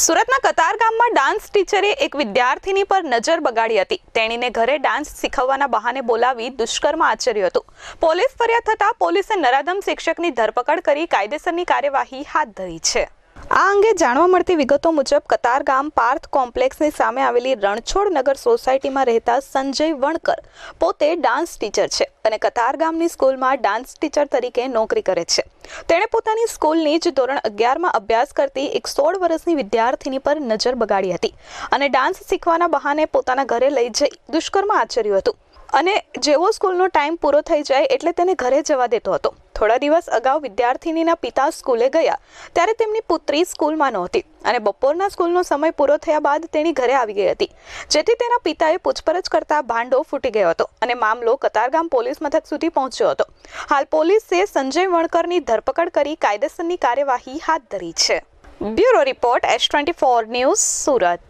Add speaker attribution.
Speaker 1: સુરતના કતાર ગામમાં ડાન્સ ટીચરે એક વિદ્યાર્થીની પર નજર બગાડી હતી. તેણીને ઘરે ડાન્સ શીખવવાના બહાને બોલાવી દુષ્કર્મ આચર્યું હતું. પોલીસ ફરિયાદ થતાં પોલીસે નરાધમ શિક્ષકની ધરપકડ કરી કાયદેસરની કાર્યવાહી હાથ ધરી છે. આ અંગે જાણવા મળતી વિગતો મુજબ કતાર ગામ પાર્થ કોમ્પ્લેક્સની સામે આવેલી રણછોડ નગર સોસાયટીમાં રહેતા સંજય વણકર પોતે ડાન્સ ટીચર છે અને કતાર ગામની સ્કૂલમાં ડાન્સ ટીચર તરીકે નોકરી કરે છે. તેણે પોતાની સ્કૂલની જ ધોરણ અગિયારમાં અભ્યાસ કરતી એક સોળ વર્ષની વિદ્યાર્થીની પર નજર બગાડી હતી અને ડાન્સ શીખવાના બહાને પોતાના ઘરે લઈ જઈ દુષ્કર્મ આચર્યું હતું. અને જેવો સ્કૂલનો ટાઈમ પૂરો થઈ જાય એટલે તેને ઘરે જવા દેતો હતો. થોડા દિવસ અગાઉ વિદ્યાર્થિનીના પિતા સ્કૂલે ગયા, ત્યારે તેમની પુત્રી સ્કૂલમાં નહોતી અને બપોરના સ્કૂલનો સમય પૂરો થયા બાદ તેણી ઘરે આવી ગઈ હતી, જેથી તેના પિતાએ પૂછપરછ કરતા ભાંડો ફૂટી ગયો હતો અને મામલો કતારગામ પોલીસ મથક સુધી પહોંચ્યો હતો. હાલ પોલીસે સંજય વણકરની ધરપકડ કરી કાયદેસરની કાર્યવાહી હાથ ધરી છે. Bureau report S twenty four news Surat.